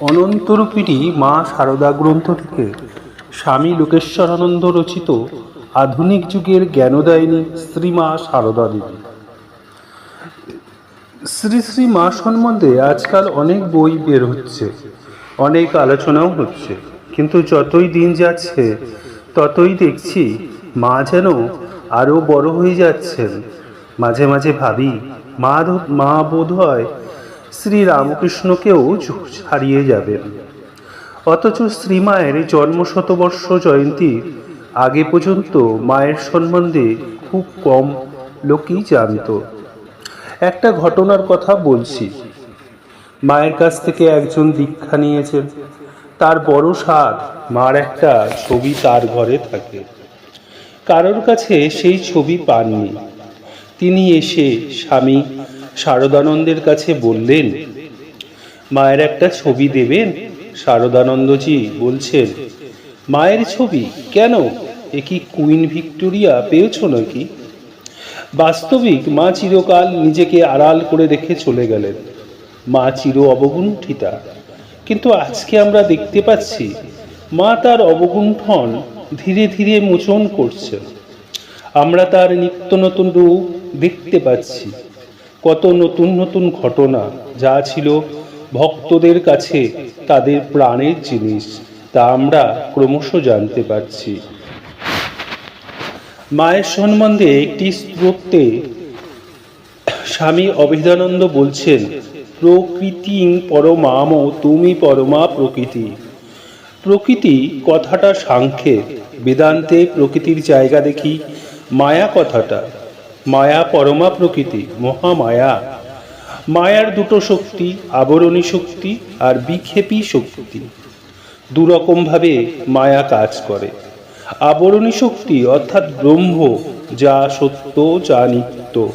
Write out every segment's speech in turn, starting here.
অনন্তরূপিণী মা সারদা গ্রন্থ থেকে স্বামী লোকেশ্বরানন্দ রচিত আধুনিক যুগের জ্ঞানদায়িনী শ্রীমা সারদা দেবী। শ্রী শ্রী মা সম্বন্ধে আজকাল অনেক বই বের হচ্ছে, অনেক আলোচনাও হচ্ছে। কিন্তু যতই দিন যাচ্ছে, ততই দেখছি মা যেন আরও বড় হয়ে যাচ্ছেন। মাঝে মাঝে ভাবি, মা মা বোধ হয় শ্রী রামকৃষ্ণকেও ঝ- ছাড়িয়ে যাবেন অথচ শ্রীমায়ের জন্মশতবর্ষ জয়ন্তীর আগে পর্যন্ত মায়ের সম্বন্ধে খুব কম লোকই জানত। একটা ঘটনার কথা বলছি। মায়ের কাছ থেকে একজন দীক্ষা নিয়েছেন তার বড় সাধ মার একটা ছবি তার ঘরে থাকে। কারোর কাছে সেই ছবি পাননি। তিনি এসে স্বামী শারদানন্দের কাছে বললেন, মায়ের একটা ছবি দেবেন? শারদানন্দজি বলছেন, মায়ের ছবি? কেন? এ কি কুইন ভিক্টোরিয়া পেয়েছ নাকি? বাস্তবিক, মা চিরকাল নিজেকে আড়াল করে রেখে চলে গেলেন। মা চির অবগুণ্ঠিতা। কিন্তু আজকে আমরা দেখতে পাচ্ছি, মা তার অবগুণ্ঠন ধীরে ধীরে মোচন করছে। আমরা তার নিত্য নতুন রূপ দেখতে পাচ্ছি। কত নতুন নতুন ঘটনা যা ছিল ভক্তদের কাছে তাদের প্রাণের জিনিস, তা আমরা ক্রমশ জানতে পারছি। মায়ের সম্বন্ধে একটি স্ত্রোত্রে স্বামী অভিদানন্দ বলছেন, প্রকৃতি পরমাম, তুমি পরমা প্রকৃতি। প্রকৃতি কথাটা সাংখ্যে, বেদান্তে প্রকৃতির জায়গা দেখি, মায়া কথাটা। মায়া পরমা প্রকৃতি মহামায়া মায়ার দুটো শক্তি, আবরণী শক্তি আর বিক্ষেপী শক্তি। দুরকমভাবে মায়া কাজ করে। আবরণী শক্তি অর্থাৎ ব্রহ্ম, যা সত্য, যা নিত্য,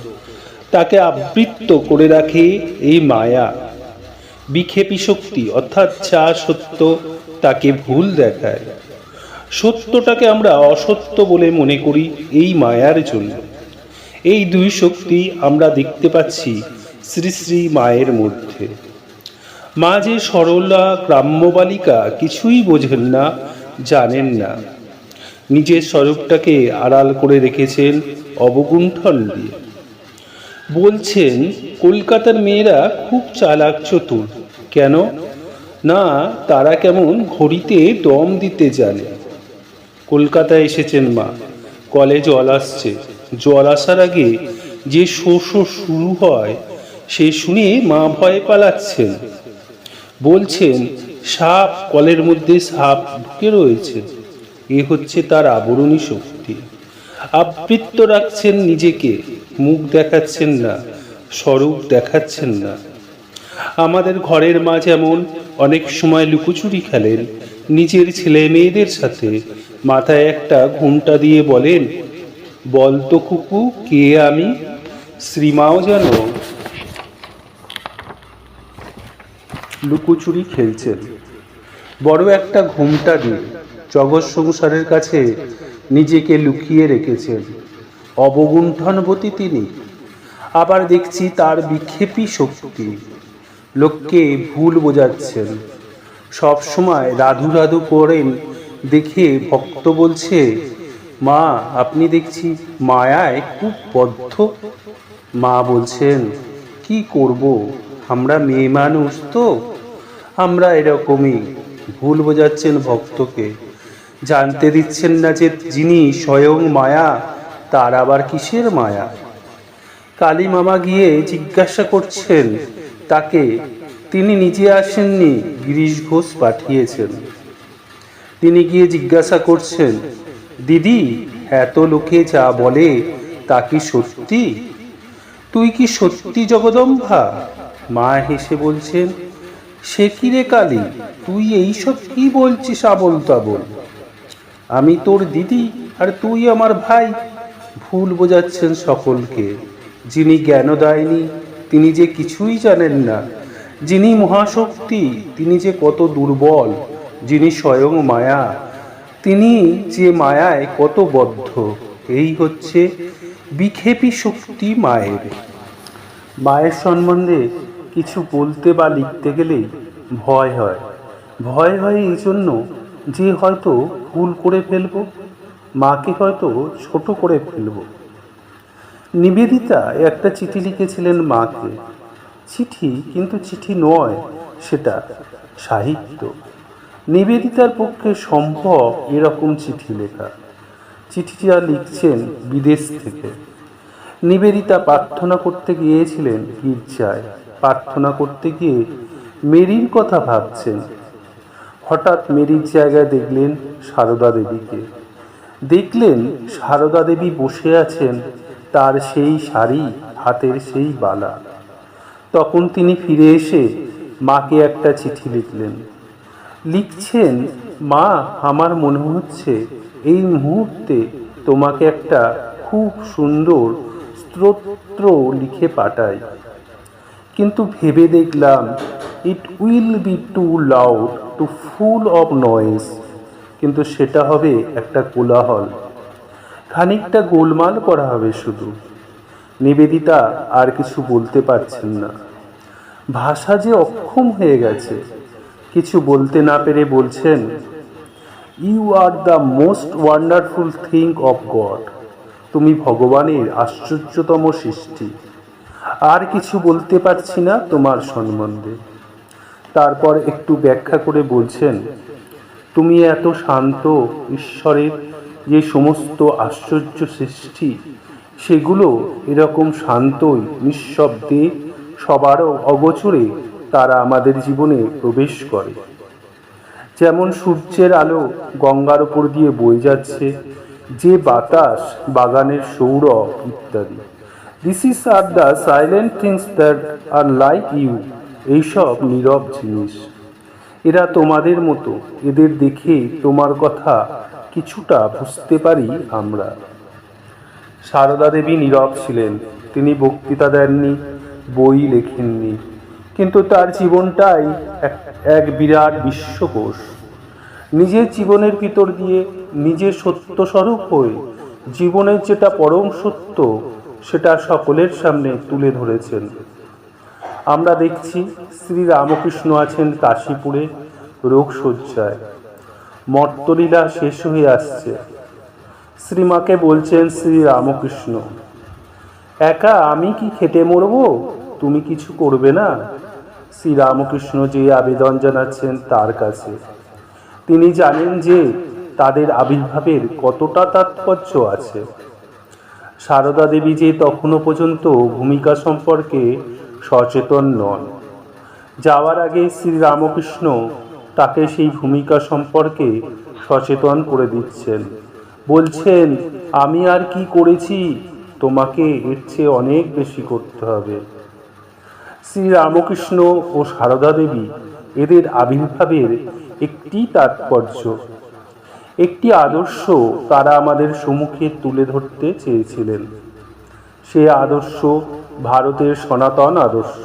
তাকে আবৃত্ত করে রাখে এই মায়া। বিক্ষেপী শক্তি অর্থাৎ যা সত্য, তাকে ভুল দেখায়। সত্যটাকে আমরা অসত্য বলে মনে করি এই মায়ার জন্য। এই দুই শক্তি আমরা দেখতে পাচ্ছি শ্রী শ্রী মায়ের মধ্যে। মা যে সরলা গ্রাম্য বালিকা কিছুই বোঝেন না, জানেন না। নিজের স্বরূপটাকে আড়াল করে রেখেছেন অবগুণ্ঠন দিয়ে। বলছেন, কলকাতার মেয়েরা খুব চালাক চতুর। কেন? না, তারা কেমন ঘড়িতে দম দিতে জানে। কলকাতায় এসেছেন মা। কলেজ জল আসছে। জল আসার আগে যে শোষ শুরু হয়, সে শুনে মা ভয়ে পালাচ্ছেন। বলছেন, সাপ কলের মধ্যে সাপ ঢুকে রয়েছে। এ হচ্ছে তার আবরণী শক্তি। আবৃত্ত রাখছেন নিজেকে, মুখ দেখাচ্ছেন না, স্বরূপ দেখাচ্ছেন না। আমাদের ঘরের মা যেমন অনেক সময় লুকোচুরি খেলেন, নিজের ছেলে মেয়েদের সাথে মাথায় একটা ঘুমটা দিয়ে বলেন বল তো কুকু কে আমি? শ্রীমাও যেন লুকোচুরি খেলছেন। বড় একটা ঘুমটা দিয়ে জগৎ সংসারের কাছে নিজেকে লুকিয়ে রেখেছেন। অবগুণ্ঠনবতী তিনি। আবার দেখছি তার বিক্ষেপী শক্তি। লোককে ভুল বোঝাচ্ছেন। সব সময় রাধু রাধু করেন, দেখে ভক্ত বলছে মা, আপনি দেখছি মায়ায় খুব বদ্ধ। মা বলছেন, কি করব? আমরা মেয়ে মানুষ তো। আমরা এরকমই ভুল বোঝাচ্ছেন ভক্তকে। জানতে দিচ্ছেন না যে যিনি স্বয়ং মায়া, তার আবার কিসের মায়া? কালী মামা গিয়ে জিজ্ঞাসা করছেন, তাকে? তিনি নিজে আসেননি, গিরিশ ঘোষ পাঠিয়েছেন। তিনি গিয়ে জিজ্ঞাসা করছেন দিদি, এত লোকে যা বলে, তা কি সত্যি? তুই কি সত্যি জগদম্বা? মা হেসে বলছেন, সে কি রে কালী? তুই এইসব কি বলছিস আবল তাবল? আমি তোর দিদি আর তুই আমার ভাই। ভুল বোঝাচ্ছেন সকলকে। যিনি জ্ঞান দেয়নি, তিনি যে কিছুই জানেন না। যিনি মহাশক্তি, তিনি যে কত দুর্বল। যিনি স্বয়ং মায়া তিনি যে মায়ায় কত বদ্ধ এই হচ্ছে বিক্ষেপী শক্তি মায়ের। মায়ের সম্বন্ধে কিছু বলতে বা লিখতে গেলেই ভয় হয়। ভয় হয় এই জন্য যে হয়তো ভুল করে ফেলব, মাকে হয়তো ছোট করে ফেলব। নিবেদিতা একটা চিঠি লিখেছিলেন মাকে। চিঠি কিন্তু চিঠি নয়, সেটা সাহিত্য। নিবেদিতার পক্ষে সম্ভব এরকম চিঠি লেখা। চিঠিটা লিখছেন বিদেশ থেকে। নিবেদিতা প্রার্থনা করতে গিয়েছিলেন গির্জায়। প্রার্থনা করতে গিয়ে মেরির কথা ভাবছেন। হঠাৎ মেরির জায়গায় দেখলেন সারদা দেবীকে। দেখলেন সারদা দেবী বসে আছেন, তার সেই শাড়ি, হাতের সেই বালা। তখন তিনি ফিরে এসে মাকে একটা চিঠি লিখলেন। লিখছেন, মা, আমার মনে হচ্ছে এই মুহূর্তে তোমাকে একটা খুব সুন্দর স্তোত্র লিখে পাঠাই। কিন্তু ভেবে দেখলাম it will be too loud too full of noise কিন্তু সেটা হবে একটা কোলাহল। খানিকটা গোলমাল করা হবে শুধু। নিবেদিতা আর কিছু বলতে পারছেন না। ভাষা যে অক্ষম হয়ে গেছে। কিছু বলতে না পেরে বলছেন you are the most wonderful thing of God তুমি ভগবানের আশ্চর্যতম সৃষ্টি। আর কিছু বলতে পারছি না তোমার সম্বন্ধে। তারপর একটু ব্যাখ্যা করে বলছেন, তুমি এত শান্ত, ঈশ্বরের যে সমস্ত আশ্চর্য সৃষ্টি, সেগুলো এরকম শান্তই, নিঃশব্দে সবারও অগোচরে তারা আমাদের জীবনে প্রবেশ করে। যেমন সূর্যের আলো গঙ্গার উপর দিয়ে বয়ে যাচ্ছে, যে বাতাস, বাগানের সৌরভ ইত্যাদি। This is are the silent things that are like you এইসব নীরব জিনিস। এরা তোমাদের মতো, এদের দেখে তোমার কথা কিছুটা বুঝতে পারি আমরা। সারদা দেবী নীরব ছিলেন, তিনি বক্তৃতা দেননি, বই লেখেননি। কিন্তু তার জীবনটাই এক বিরাট বিশ্বকোষ। নিজের জীবনের ভিতর দিয়ে নিজের সত্য স্বরূপ হয়ে জীবনের যেটা পরম সত্য, সেটা সকলের সামনে তুলে ধরেছেন। আমরা দেখছি শ্রী রামকৃষ্ণ আছেন কাশীপুরে রোগশয্যায়। মর্তলীলা শেষ হয়ে আসছে। শ্রীমাকে বলছেন শ্রী রামকৃষ্ণ, একা আমি কি খেটে মরবো? তুমি কিছু করবে না? শ্রী রামকৃষ্ণ যে আবেদন জানাচ্ছেন তার কাছে। তিনি জানেন যে তাদের আবির্ভাবের কতটা তাৎপর্য আছে। সারদা দেবী যে তখনও পর্যন্ত ভূমিকা সম্পর্কে সচেতন নন। যাওয়ার আগে শ্রীরামকৃষ্ণ তাকে সেই ভূমিকা সম্পর্কে সচেতন করে দিচ্ছেন। বলছেন, আমি আর কি করেছি? তোমাকে এর চেয়ে অনেক বেশি করতে হবে। শ্রী রামকৃষ্ণ ও সারদা দেবী এদের আবির্ভাবের একটি তাৎপর্য। একটি আদর্শ তারা আমাদের সম্মুখে তুলে ধরতে চেয়েছিলেন। সে আদর্শ ভারতের সনাতন আদর্শ।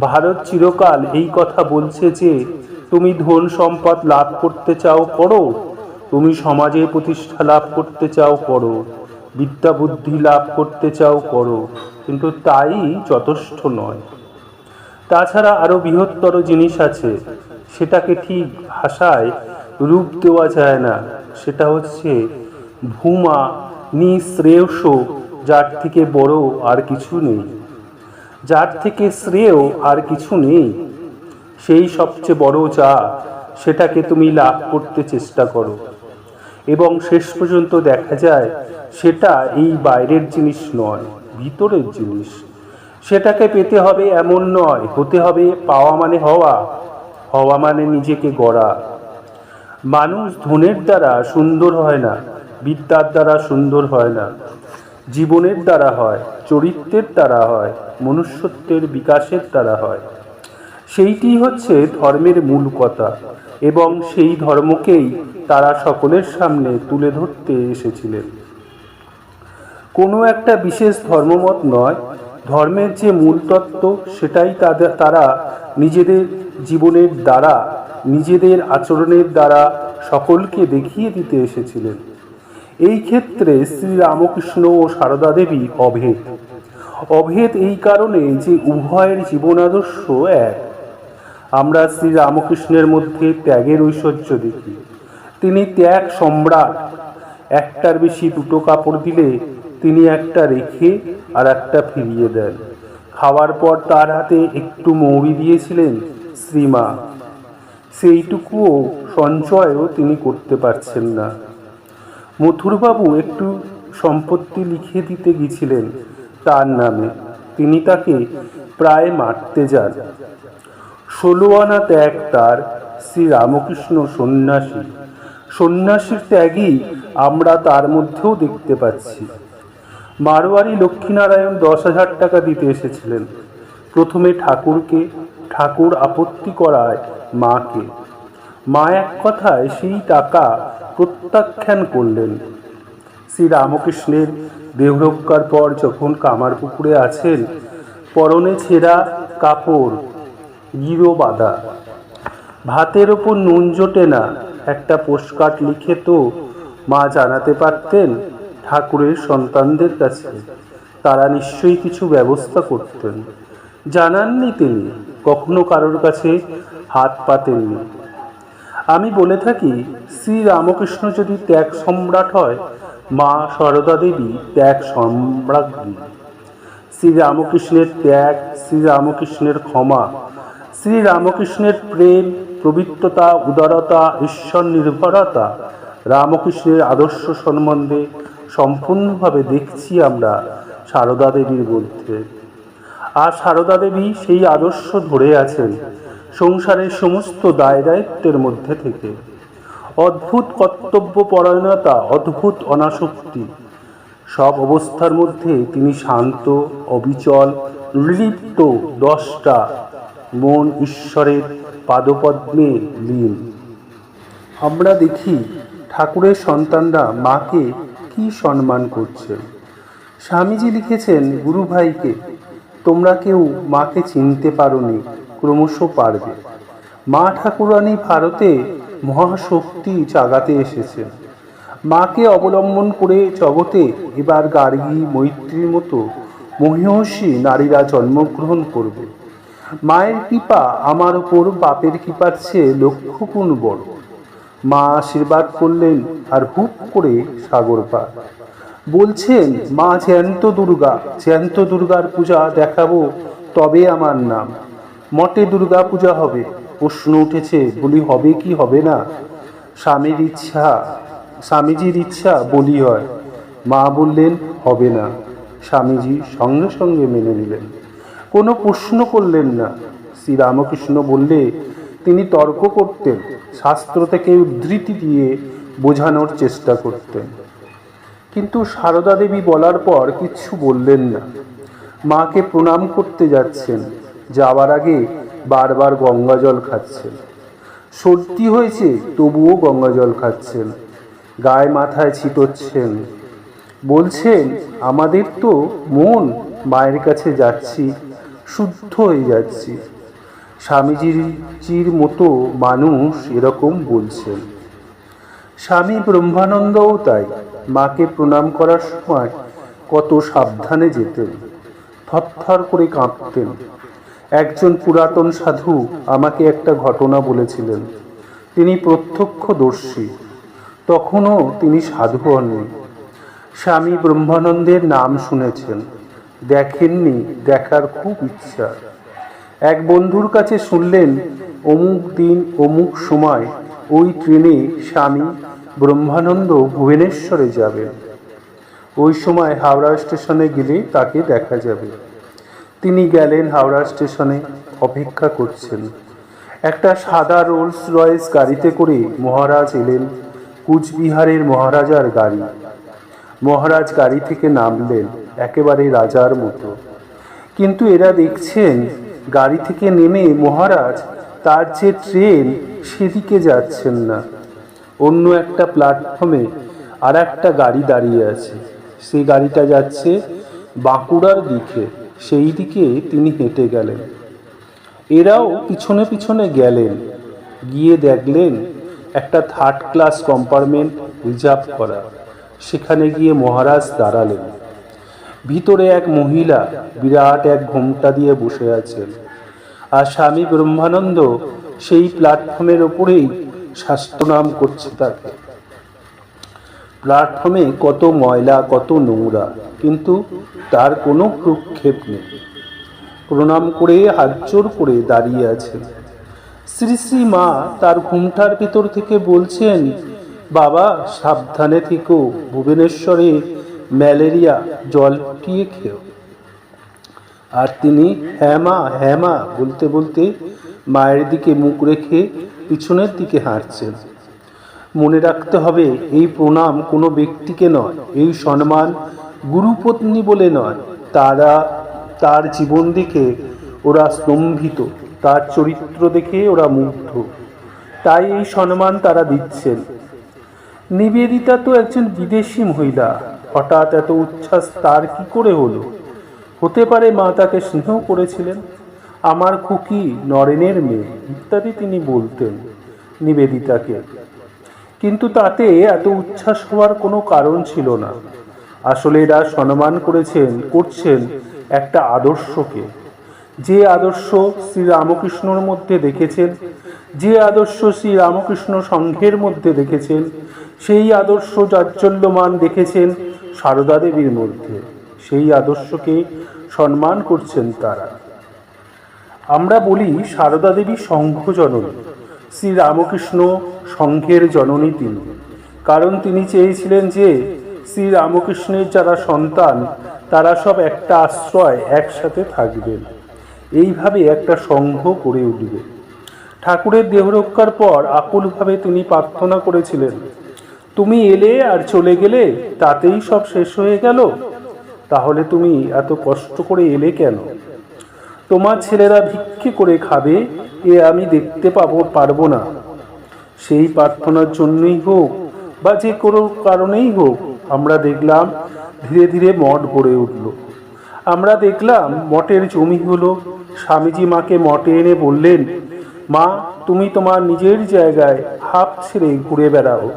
ভারত চিরকাল এই কথা বলছে যে, তুমি ধন সম্পদ লাভ করতে চাও, করো। তুমি সমাজে প্রতিষ্ঠা লাভ করতে চাও, করো। বিদ্যা বুদ্ধি লাভ করতে চাও, করো। কিন্তু তাই যথেষ্ট নয়। তাছাড়া আরও বৃহত্তর জিনিস আছে, সেটাকে ঠিক ভাষায় রূপ দেওয়া যায় না। সেটা হচ্ছে ভূমা নিঃশ্রেয়স, যার থেকে বড় আর কিছু নেই। যার থেকে শ্রেয় আর কিছু নেই। সেই সবচেয়ে বড় যা, সেটাকে তুমি লাভ করতে চেষ্টা করো। এবং শেষ পর্যন্ত দেখা যায়, সেটা এই বাইরের জিনিস নয়। ভিতরের জিনিস। সেটাকে পেতে হবে এমন নয়, হতে হবে পাওয়া মানে হওয়া। হওয়া মানে নিজেকে গড়া। মানুষ ধনের দ্বারা সুন্দর হয় না, বিদ্যার দ্বারা সুন্দর হয় না। জীবনের দ্বারা হয়, চরিত্রের দ্বারা হয়, মনুষ্যত্বের বিকাশের দ্বারা হয়। সেইটি হচ্ছে ধর্মের মূল কথা এবং সেই ধর্মকেই তারা সকলের সামনে তুলে ধরতে এসেছিলেন। কোনো একটা বিশেষ ধর্মমত নয়। ধর্মের যে মূল তত্ত্ব, সেটাই তাদের, তারা নিজেদের জীবনের দ্বারা, নিজেদের আচরণের দ্বারা সকলকে দেখিয়ে দিতে এসেছিলেন। এই ক্ষেত্রে শ্রী রামকৃষ্ণ ও সারদা দেবী অভেদ। অভেদ এই কারণে যে উভয়ের জীবন আদর্শ এক। আমরা শ্রী রামকৃষ্ণের মধ্যে ত্যাগের ঐশ্বর্য দেখি। তিনি ত্যাগ সম্রাট। একটার বেশি দুটো কাপড় দিলে তিনি একটা রেখে আর একটা ফিরিয়ে দেন। খাওয়ার পর তার হাতে একটু মৌরি দিয়েছিলেন শ্রীমা। সেইটুকুও সঞ্চয়ও তিনি করতে পারছেন না। মথুরবাবু একটু সম্পত্তি লিখে দিতে গিয়েছিলেন তার নামে। তিনি তাকে প্রায় মারতে যান। ষোলো আনা ত্যাগ তার শ্রী রামকৃষ্ণ সন্ন্যাসী সন্ন্যাসীর ত্যাগই আমরা তার মধ্যেও দেখতে পাচ্ছি। মারোয়ারি লক্ষ্মীনারায়ণ দশ হাজার টাকা দিতে এসেছিলেন। প্রথমে ঠাকুরকে, ঠাকুর আপত্তি করায় মাকে। মা এক কথায় সেই টাকা প্রত্যাখ্যান করলেন। শ্রী রামকৃষ্ণের দেহরক্ষার পর যখন কামার পুকুরে আছেন, পরনে ছেঁড়া কাপড় গিরো বাঁধা ভাতের ওপর নুন জোটে না, একটা পোস্টকার্ড লিখে তো মা জানাতে পারতেন ঠাকুরের সন্তানদের কাছে তারা নিশ্চয়ই কিছু ব্যবস্থা করতেন। জানাননি তিনি, কখনো কারোর কাছে হাত পাতেননি। আমি বলে থাকি, শ্রী রামকৃষ্ণ যদি ত্যাগ সম্রাট হয়, মা সরদা দেবী ত্যাগ সম্রাজ্ঞী শ্রী রামকৃষ্ণের ত্যাগ, শ্রী রামকৃষ্ণের ক্ষমা, শ্রী রামকৃষ্ণের প্রেম, পবিত্রতা, উদারতা, ঈশ্বর নির্ভরতা, রামকৃষ্ণের আদর্শ সম্বন্ধে সম্পূর্ণভাবে দেখছি আমরা সারদা দেবীর মধ্যে। আর সারদা দেবী সেই আদর্শ ধরে আছেন সংসারের সমস্ত দায় দায়িত্বের মধ্যে থেকে। অদ্ভুত কর্তব্য পরায়ণতা, অদ্ভুত অনাসক্তি, সব অবস্থার মধ্যে তিনি শান্ত, অবিচল নির্লিপ্ত দশটা মন ঈশ্বরের পাদপদ্মে লীন। আমরা দেখি ঠাকুরের সন্তানরা মাকে কি সম্মান করছে? স্বামীজি লিখেছেন গুরু ভাইকে তোমরা কেউ মাকে চিনতে পারোনি, ক্রমশ পারবে। মা ঠাকুরানী ভারতে মহাশক্তি জাগাতে এসেছেন মাকে অবলম্বন করে জগতে এবার গার্গী মৈত্রীর মতো মহিষী নারীরা জন্মগ্রহণ করবে। মায়ের কৃপা আমার ওপর বাপের কৃপার চেয়ে লক্ষ বড়। মা আশীর্বাদ করলেন আর হুপ করে সাগর পার। বলছেন, মা, জ্যান্ত দুর্গা, জ্যান্ত দুর্গার পূজা দেখাবো, তবে আমার নাম। মঠে দুর্গা পূজা হবে। প্রশ্ন উঠেছে, বলি, হবে কি, হবে না? স্বামীর ইচ্ছা, স্বামীজির ইচ্ছা বলি হয়। মা বললেন, হবে না। স্বামীজি সঙ্গে সঙ্গে মেনে নিলেন। কোনো প্রশ্ন করলেন না। শ্রীরামকৃষ্ণ বললে, তিনি তর্ক করতেন। শাস্ত্র থেকে উদ্ধৃতি দিয়ে বোঝানোর চেষ্টা করতেন। কিন্তু সারদা দেবী বলার পর কিচ্ছু বললেন না। মাকে প্রণাম করতে যাচ্ছেন। যাওয়ার আগে বারবার গঙ্গা জল খাচ্ছেন। সর্দি হয়েছে, তবুও গঙ্গা জল খাচ্ছেন। গায়ে মাথায় ছিটোচ্ছেন। বলছেন, আমাদের তো মন মায়ের কাছে যাচ্ছি, শুদ্ধ হয়ে যাচ্ছি। স্বামীজির মতো মানুষ এরকম বলছেন। স্বামী ব্রহ্মানন্দও তাই, মাকে প্রণাম করার সময় কত সাবধানে যেতেন, থরথর করে কাঁপতেন। একজন পুরাতন সাধু আমাকে একটা ঘটনা বলেছিলেন। তিনি প্রত্যক্ষদর্শী, তখনও তিনি সাধু হননি। স্বামী ব্রহ্মানন্দের নাম শুনেছেন, দেখেননি, দেখার খুব ইচ্ছা। এক বন্ধুর কাছে শুনলেন, অমুক দিন, অমুক সময় ওই ট্রেনে স্বামী ব্রহ্মানন্দ ভুবনেশ্বরে যাবেন ওই সময় হাওড়া স্টেশনে গেলে তাকে দেখা যাবে। তিনি গেলেন হাওড়া স্টেশনে অপেক্ষা করছেন। একটা সাদা রোলস রয়েস গাড়িতে করে মহারাজ এলেন, কুচবিহারের মহারাজার গাড়ি। মহারাজ গাড়ি থেকে নামলেন একেবারে রাজার মতো। কিন্তু এরা দেখছেন গাড়ি থেকে নেমে মহারাজ তার যে ট্রেন, সেদিকে যাচ্ছেন না। অন্য একটা প্ল্যাটফর্মে আর একটা গাড়ি দাঁড়িয়ে আছে। সেই গাড়িটা যাচ্ছে বাঁকুড়ার দিকে। সেই দিকে তিনি হেঁটে গেলেন। এরাও পিছনে পিছনে গেলেন। গিয়ে দেখলেন একটা থার্ড ক্লাস কম্পার্টমেন্ট রিজার্ভ করা। সেখানে গিয়ে মহারাজ দাঁড়ালেন। ভিতরে এক মহিলা বিরাট এক ঘোমটা দিয়ে বসে আছেন আর স্বামী ব্রহ্মানন্দ সেই প্ল্যাটফর্মের ওপরেই শাস্ত্রনাম করছে তাকে। প্ল্যাটফর্মে কত ময়লা, কত নোংরা, কিন্তু তার কোনো প্রক্ষেপ নেই। প্রণাম করে, হাত জোর করে দাঁড়িয়ে আছে। শ্রী শ্রী মা তার ঘুমটার ভিতর থেকে বলছেন, বাবা, সাবধানে থেকো। ভুবনেশ্বরে ম্যালেরিয়া, জল ফুটিয়ে খেও। আর তিনি হ্যাঁ মা হ্যাঁ বলতে বলতে মায়ের দিকে মুখ রেখে পিছনের দিকে হাঁটছেন। মনে রাখতে হবে, এই প্রণাম কোনো ব্যক্তিকে নয়, এই সম্মান গুরুপত্নী বলে নয়। তারা, তার জীবন দেখে ওরা স্তম্ভিত, তার চরিত্র দেখে ওরা মুগ্ধ। তাই এই সম্মান তারা দিচ্ছেন। নিবেদিতা তো একজন বিদেশি মহিলা হঠাৎ এত উচ্ছ্বাস তার কি করে হলো? হতে পারে মা তাকে স্নেহ করেছিলেন। আমার খুকি নরেনের মেয়ে, ইত্যাদি তিনি বলতেন নিবেদিতাকে। কিন্তু তাতে এত উচ্ছ্বাস হওয়ার কোনো কারণ ছিল না। আসলে এরা সম্মান করেছেন, করছেন একটা আদর্শকে। যে আদর্শ শ্রী রামকৃষ্ণর মধ্যে দেখেছেন, যে আদর্শ শ্রী রামকৃষ্ণ সংঘের মধ্যে দেখেছেন, সেই আদর্শ জাজ্জল্যমান দেখেছেন সারদা দেবীর মধ্যে। সেই আদর্শকে সম্মান করছেন তারা। আমরা বলি সারদা দেবী সংঘ জননী শ্রী রামকৃষ্ণ সংঘের জননী তিনি। কারণ তিনি চেয়েছিলেন যে শ্রী রামকৃষ্ণের যারা সন্তান, তারা সব একটা আশ্রয় একসাথে থাকবেন। এইভাবে একটা সংঘ গড়ে উঠবে। ঠাকুরের দেহরক্ষার পর আকুলভাবে তিনি প্রার্থনা করেছিলেন তুমি এলে আর চলে গেলে তাতেই সব শেষ হয়ে গেল। তাহলে তুমি এত কষ্ট করে এলে কেন? তোমার ছেলেরা ভিক্ষে করে খাবে, এ আমি দেখতে পাবো, পারব না। সেই প্রার্থনার জন্যই হোক বা যে কোনো কারণেই হোক, আমরা দেখলাম ধীরে ধীরে মঠ গড়ে উঠল। আমরা দেখলাম মঠের জমি হলো। স্বামীজি মাকে মঠে এনে বললেন, মা, তুমি তোমার নিজের জায়গায় হাফ ছেড়ে ঘুরে বেড়াও।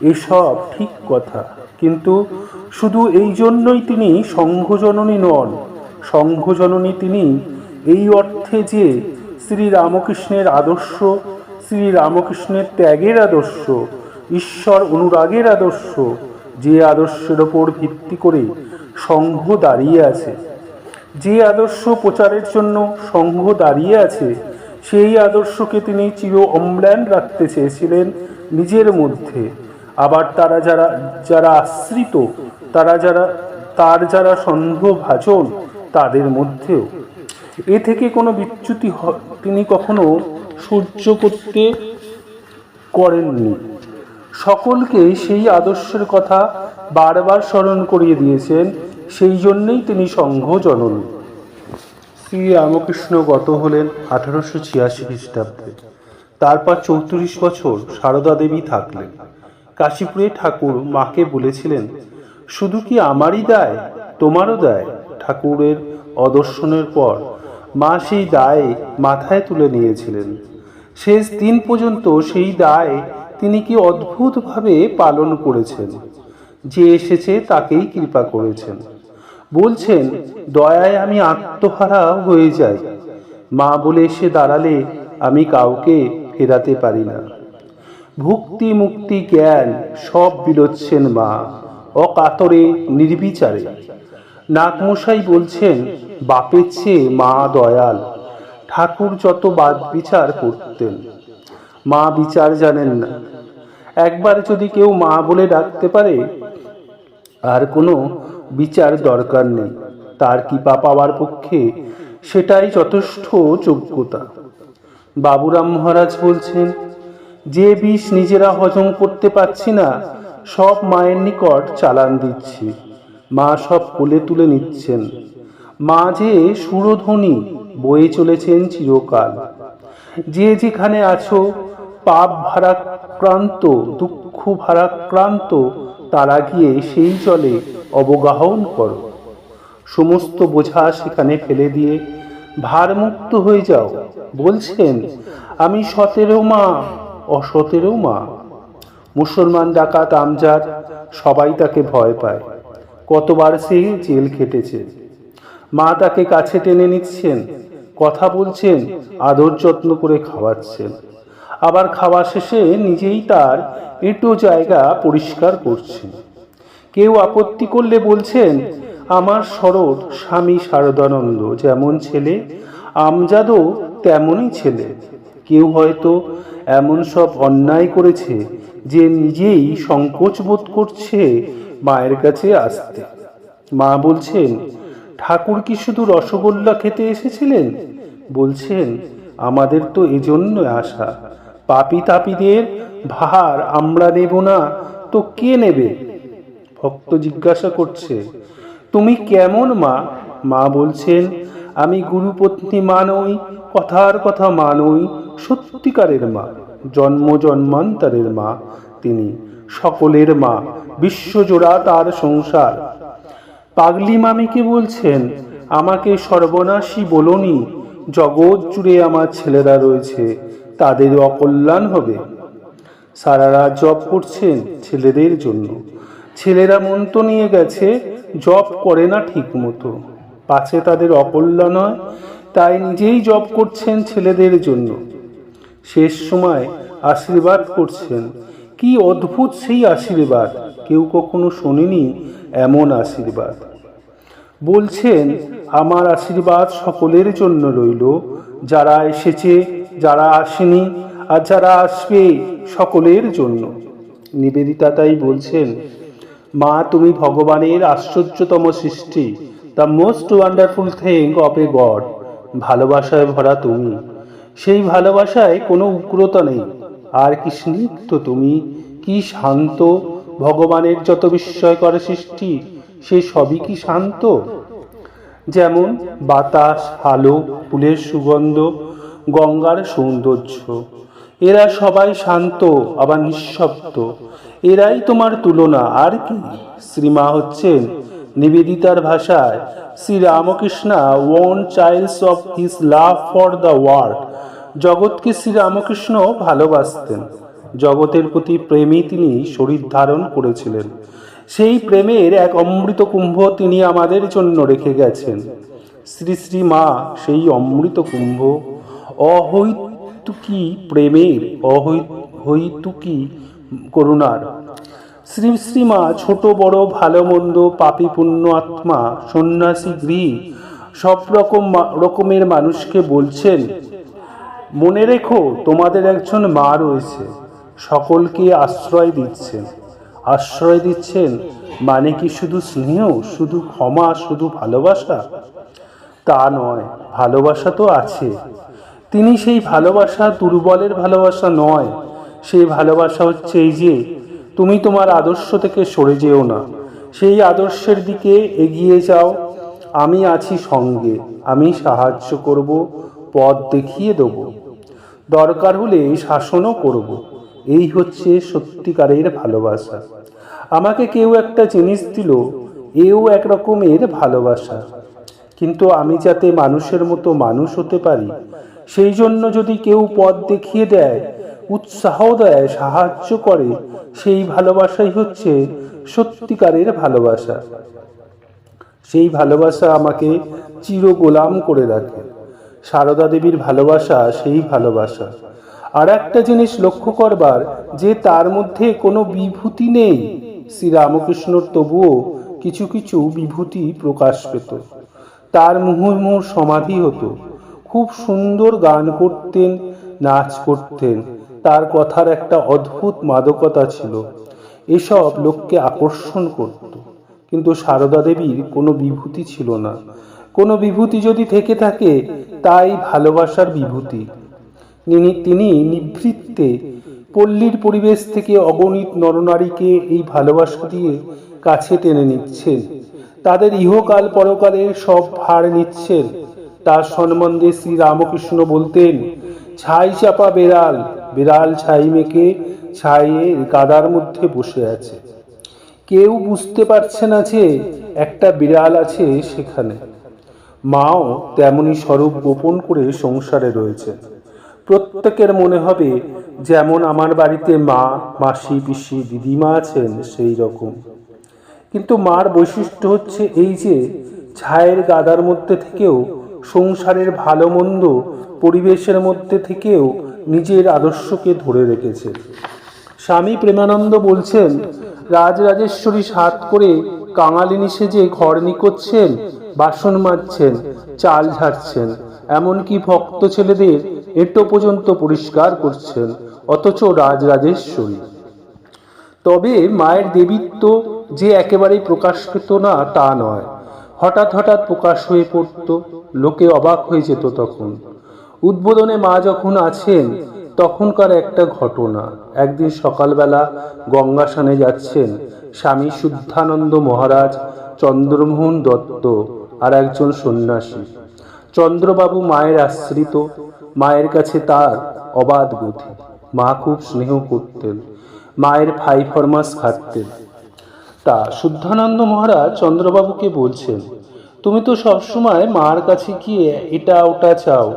এসব ঠিক কথা। কিন্তু শুধু এই জন্যই তিনি সংঘজননী নন, সংঘজননী তিনি এই অর্থে যে শ্রী রামকৃষ্ণের আদর্শ শ্রী রামকৃষ্ণের ত্যাগের আদর্শ, ঈশ্বর অনুরাগের আদর্শ, যে আদর্শের ওপর ভিত্তি করে সংঘ দাঁড়িয়ে আছে। যে আদর্শ প্রচারের জন্য সংঘ দাঁড়িয়ে আছে, সেই আদর্শকে তিনি চির অম্লান রাখতে চেয়েছিলেন নিজের মধ্যে। আবার তারা যারা যারা আশ্রিত, তারা যারা, তার যারা সন্দেহভাজন, তাদের মধ্যেও। এ থেকে কোনো বিচ্যুতি তিনি কখনো সহ্য করতে করেননি। সকলকে সেই আদর্শের কথা বারবার স্মরণ করিয়ে দিয়েছেন, সেই জন্যেই তিনি সংঘ জননী। শ্রী রামকৃষ্ণ গত হলেন আঠারোশো ছিয়াশি খ্রিস্টাব্দে। তারপর চৌত্রিশ বছর সারদা দেবী থাকলেন। কাশীপুরে ঠাকুর মাকে বলেছিলেন, শুধু কি আমারই দায়? তোমারও দায় ঠাকুরের অদর্শনের পর। মা সেই দায় মাথায় তুলে নিয়েছিলেন। শেষ দিন পর্যন্ত সেই দায় তিনি কি অদ্ভুতভাবে পালন করেছেন? যে এসেছে তাকেই কৃপা করেছেন। বলছেন, দয়ায় আমি আত্মহারা হয়ে যাই। মা বলে এসে দাঁড়ালে আমি কাউকে ফেরাতে পারি না। ভক্তি মুক্তি জ্ঞান সব বিলোচ্ছেন মা। অকাতরে নির্বিচারে। নাকমশাই বলছেন, বাপের চেয়ে মা দয়াল। ঠাকুর যত বাদ বিচার করতেন। মা বিচার জানেন না। একবার যদি কেউ মা বলে ডাকতে পারে, আর কোনো বিচার দরকার নেই। তার কি কৃপা পাওয়ার পক্ষে সেটাই যথেষ্ট যোগ্যতা। বাবুরাম মহারাজ বলছেন যে বিষ নিজেরা হজম করতে পারছি না, সব মায়ের নিকট চালান দিচ্ছি। মা সব কোলে তুলে নিচ্ছেন। মা যে সুরধ্বনি বয়ে চলেছেন চিরকাল। যে যেখানে আছো, পাপ ভারাক্রান্ত, দুঃখ ভারাক্রান্ত, তারা গিয়ে সেই জলে অবগাহন করো। সমস্ত বোঝা সেখানে ফেলে দিয়ে ভারমুক্ত হয়ে যাও। বলছেন, আমি সতেরো মা অসতেরো মা। মুসলমান ডাকাত আমজাদ সবাই তাকে ভয় পায়। কতবার সে জেল খেটেছে। মা তাকে কাছে টেনে নিচ্ছেন, কথা বলছেন, আদর যত্ন করে খাওয়াচ্ছেন। আবার খাওয়া শেষে নিজেই তার এঁটো জায়গা পরিষ্কার করছেন। কেউ আপত্তি করলে বলছেন, আমার শরৎ স্বামী শারদানন্দ যেমন ছেলে, আমজাদও তেমনই ছেলে। কেউ হয়তো এমন সব অন্যায় করেছে যে নিজেই সংকোচ বোধ করছে মায়ের কাছে আসতে। মা বলছেন, ঠাকুর কি শুধু রসগোল্লা খেতে এসেছিলেন? বলছেন, আমাদের তো এজন্য আসা পাপি তাপিদের ভার আমরা নেব না, তো কে নেবে? ভক্ত জিজ্ঞাসা করছে, তুমি কেমন মা? মা বলছেন, আমি গুরুপত্নী মানই কথার কথা মা নই সত্যিকারের মা জন্ম জন্মান্তরের মা, তিনি সকলের মা, বিশ্বজোড়া তার সংসার। পাগলি মামিকে বলছেন? আমাকে সর্বনাশী বলনি, জগৎ জুড়ে আমার ছেলেরা রয়েছে, তাদের অকল্যাণ হবে। সারা রাত জব করছেন ছেলেদের জন্য। ছেলেরা মন তো নিয়ে গেছে জব করে না ঠিক মতো পাছে তাদের অকল্যাণ হয়, তাই নিজেই জব করছেন ছেলেদের জন্য। শেষ সময় আশীর্বাদ করছেন। কি অদ্ভুত সেই আশীর্বাদ, কেউ কখনো শোনেনি এমন আশীর্বাদ। বলছেন, আমার আশীর্বাদ সকলের জন্য রইল, যারা এসেছে, যারা আসেনি, আর যারা আসবে সকলের জন্য। নিবেদিতা তাই বলছেন, মা, তুমি ভগবানের আশ্চর্যতম সৃষ্টি the most wonderful thing of a God ভালোবাসায় ভরা তুমি। সেই ভালোবাসায় কোনো উগ্রতা নেই। আর কি স্নিগ্ধ তুমি, কি শান্ত। ভগবানের যত বিস্ময় বিস্ময়কর সৃষ্টি, সে সবই কি শান্ত? যেমন বাতাস, আলো, ফুলের সুগন্ধ, গঙ্গার সৌন্দর্য। এরা সবাই শান্ত, আবার নিঃশব্দ। এরাই তোমার তুলনা, আর কি? শ্রীমা হচ্ছেন নিবেদিতার ভাষায় Shri Ramakrishna one childs of his love for the world. জগৎকে শ্রীরামকৃষ্ণ ভালোবাসতেন। জগতের প্রতি প্রেমই তিনি শরীর ধারণ করেছিলেন। সেই প্রেমের এক অমৃত কুম্ভ তিনি আমাদের জন্য রেখে গেছেন। শ্রী শ্রী মা, সেই অমৃত কুম্ভ। অহৈতুকি প্রেমের, অহৈতুকী করুণার। শ্রী শ্রীমা ছোট, বড়, ভালো, মন্দ, পাপি, পুণ্য, আত্মা, সন্ন্যাসী, গৃহী, সব রকম মা- রকমের মানুষকে বলছেন মনে রেখো, তোমাদের একজন মা রয়েছে, সকলকে আশ্রয় দিচ্ছেন আশ্রয় দিচ্ছেন মানে কি শুধু স্নেহ, শুধু ক্ষমা, শুধু ভালোবাসা? তা নয়, ভালোবাসা তো আছে। তিনি সেই ভালোবাসা দুর্বলের ভালোবাসা নয়। সেই ভালোবাসা হচ্ছে এই যে, তুমি তোমার আদর্শ থেকে সরে যেও না। সেই আদর্শের দিকে এগিয়ে যাও। আমি আছি সঙ্গে, আমি সাহায্য করব পথ দেখিয়ে দেব। দরকার হলে শাসনও করব। এই হচ্ছে সত্যিকারের ভালোবাসা। আমাকে কেউ একটা জিনিস দিল, এও এক রকমের ভালোবাসা। কিন্তু আমি যাতে মানুষের মতো মানুষ হতে পারি, সেই জন্য যদি কেউ পথ দেখিয়ে দেয় উৎসাহ দেয়, সাহায্য করে, সেই ভালোবাসাই হচ্ছে সত্যিকারের ভালোবাসা। সেই ভালোবাসা আমাকে চির গোলাম করে রাখে। সারদা দেবীর ভালোবাসা, সেই ভালোবাসা। আর একটা জিনিস লক্ষ্য করবার, যে তার মধ্যে কোনো বিভূতি নেই। শ্রী রামকৃষ্ণর তবুও কিছু কিছু বিভূতি প্রকাশ পেত। তার মুহুর্মুহুর সমাধি হতো। খুব সুন্দর গান করতেন, নাচ করতেন। তার কথার একটা অদ্ভুত মাদকতা ছিল। এসব লোককে আকর্ষণ করত। কিন্তু সারদা দেবীর কোনো বিভূতি ছিল না। কোনো বিভূতি যদি থেকে থাকে, তাই ভালোবাসার বিভূতি। তিনি নিভৃত্তে পল্লীর পরিবেশ থেকে অগণিত নরনারীকে এই ভালোবাসা দিয়ে কাছে টেনে নিচ্ছেন। তাদের ইহকাল পরকালের সব ভার নিচ্ছেন। তার সম্বন্ধে শ্রী রামকৃষ্ণ বলতেন, ছাই চাপা বেড়াল, বিড়াল ছাই মেখে ছাইয়ে গাদার মধ্যে বসে আছে। কেউ বুঝতে পারছে না যে একটা বিড়াল আছে সেখানে। মাও তেমনি স্বরূপ গোপন করে সংসারে রয়েছে। প্রত্যেকের মনে হবে যেমন আমার বাড়িতে মা, মাসি, পিসি, দিদিমা আছেন, সেই রকম। কিন্তু মার বৈশিষ্ট্য হচ্ছে এই যে, ছায়ের গাদার মধ্যে থেকেও, সংসারের ভালো মন্দ পরিবেশের মধ্যে থেকেও নিজের আদর্শকে ধরে রেখেছে। স্বামী প্রেমানন্দ বলছেন, রাজরাজেশ্বরী সাত করে কাঙালিনী সেজে ঘর নিকোচ্ছেন বাসন মাজছেন, চাল ঝাড়ছেন, এমনকি ভক্ত ছেলেদের এটো পর্যন্ত পরিষ্কার করছেন, অথচ রাজরাজেশ্বরী। তবে মায়ের দেবীত্ব যে একেবারেই প্রকাশ পেত না, তা নয়। হঠাৎ হঠাৎ প্রকাশ হয়ে পড়তো, লোকে অবাক হয়ে যেত তখন। উদ্বোধনে মা যখন আছেন, তখনকার একটা ঘটনা। একদিন সকালবেলা গঙ্গা স্নানে যাচ্ছেন স্বামী শুদ্ধানন্দ মহারাজ চন্দ্রমোহন দত্ত। আর একজন সন্ন্যাসী। চন্দ্রবাবু মায়ের আশ্রিত, মায়ের কাছে তার অবাধ গতি মা খুব স্নেহ করতেন, মায়ের ফাই ফরমাস খাটতেন তা শুদ্ধানন্দ মহারাজ চন্দ্রবাবুকে বলছেন, তুমি তো সবসময় মার কাছে গিয়ে এটা ওটা চাও।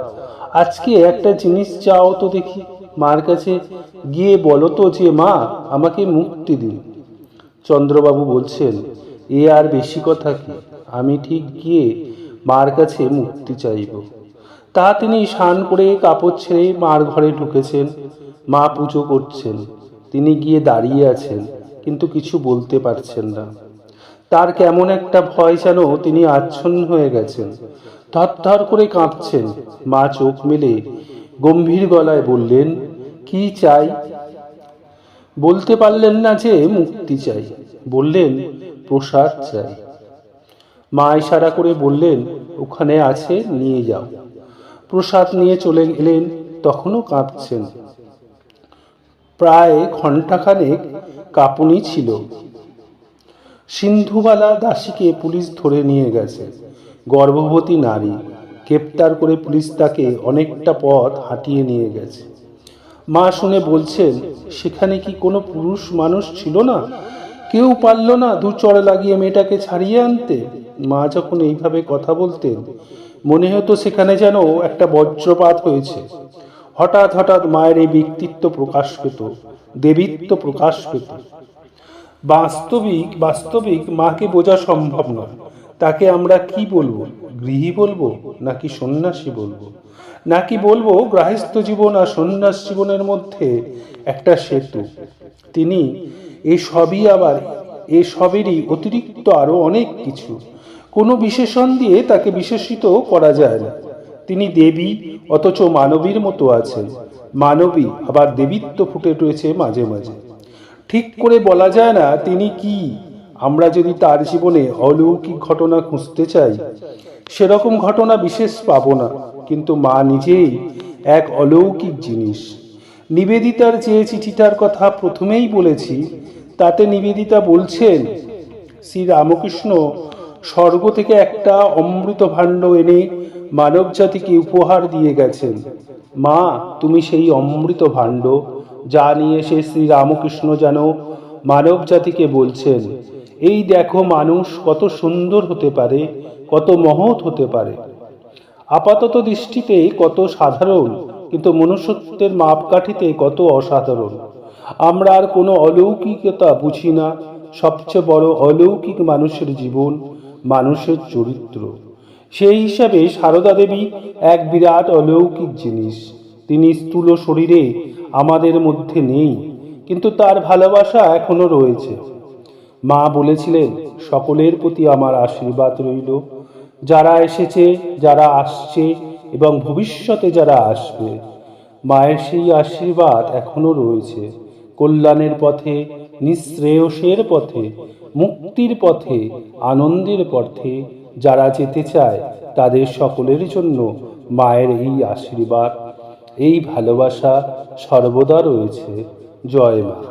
আজকে একটা জিনিস চাও তো দেখি। মার কাছে গিয়ে বলো তো যে মা, আমাকে মুক্তি দিন। চন্দ্রবাবু বলছেন, এ আর বেশি কথা কি? আমি ঠিক গিয়ে মার কাছে মুক্তি চাইব। তা তিনি স্নান করে কাপড় ছেড়ে মার ঘরে ঢুকেছেন। মা পুজো করছেন। তিনি গিয়ে দাঁড়িয়ে আছেন, কিন্তু কিছু বলতে পারছেন না। তার কেমন একটা ভয় যেন তিনি আচ্ছন্ন হয়ে গেছেন। থরথর করে কাঁপছেন। মা চোখ মেলে গম্ভীর গলায় বললেন, কি চাই? বলতে পারলেন না যে মুক্তি চাই। বললেন, প্রসাদ চাই। মা ইশারা করে বললেন, ওখানে আছে, নিয়ে যাও। প্রসাদ নিয়ে চলে গেলেন তখনও কাঁদছেন প্রায় ঘণ্টাখানেক কাঁপুনি ছিল। সিন্ধুবালা দাসীকে পুলিশ ধরে নিয়ে গেছে। গর্ভবতী নারী, গ্রেপ্তার করে পুলিশ তাকে অনেকটা পথ হাঁটিয়ে নিয়ে গেছে। মা শুনে বলছেন, সেখানে কি কোনো পুরুষ মানুষ ছিল না? কেউ পারল না দু চড় লাগিয়ে মেয়েটাকে ছাড়িয়ে আনতে? মা যখন এইভাবে কথা বলতেন, মনে হতো সেখানে যেন একটা বজ্রপাত হয়েছে। হঠাৎ হঠাৎ মায়ের এই ব্যক্তিত্ব প্রকাশ পেত, দেবীত্ব প্রকাশ পেত। বাস্তবিক বাস্তবিক মাকে বোঝা সম্ভব নয়। তাকে আমরা কি বলব? গৃহী বলব? নাকি সন্ন্যাসী বলব? নাকি বলব গৃহস্থ জীবন আর সন্ন্যাস জীবনের মধ্যে একটা সেতু? তিনি এসবই আবার এ সবেরই অতিরিক্ত আরও অনেক কিছু। কোনো বিশেষণ দিয়ে তাকে বিশেষিত করা যায় না। তিনি দেবী, অথচ মানবীর মতো আছেন। মানবী আবার দেবীত্ব ফুটে রয়েছে মাঝে মাঝে। ঠিক করে বলা যায় না তিনি কি। আমরা যদি তার জীবনে অলৌকিক ঘটনা খুঁজতে চাই, সেরকম ঘটনা বিশেষ পাব না। কিন্তু মা নিজেই এক অলৌকিক জিনিস। নিবেদিতার যে চিঠিটার কথা প্রথমেই বলেছি, তাতে নিবেদিতা বলছেন শ্রী রামকৃষ্ণ স্বর্গ থেকে একটা অমৃত ভাণ্ড এনে মানব জাতিকে উপহার দিয়ে গেছেন। মা, তুমি সেই অমৃত ভাণ্ড যা নিয়ে সে শ্রী রামকৃষ্ণ যেন মানব জাতিকে বলছেন। এই দেখো মানুষ কত সুন্দর হতে পারে, কত মহৎ হতে পারে। আপাতত দৃষ্টিতে কত সাধারণ, কিন্তু মনুষ্যত্বের মাপকাঠিতে কত অসাধারণ। আমরা আর কোনো অলৌকিকতা বুঝি না। সবচেয়ে বড় অলৌকিক মানুষের জীবন মানুষের চরিত্র। সেই হিসাবে সারদা দেবী এক বিরাট অলৌকিক জিনিস। তিনি স্থূল শরীরে আমাদের মধ্যে নেই, কিন্তু তার ভালোবাসা এখনও রয়েছে। মা বলেছিলেন, সকলের প্রতি আমার আশীর্বাদ রইল। যারা এসেছে, যারা আসছে এবং ভবিষ্যতে যারা আসবে, মায়ের সেই আশীর্বাদ এখনও রয়েছে। কল্যাণের পথে, নিঃশ্রেয়সের পথে মুক্তির পথে, আনন্দের পথে যারা যেতে চায় তাদের সকলের জন্য মায়ের এই আশীর্বাদ, এই ভালোবাসা সর্বদা রয়েছে। জয় মা।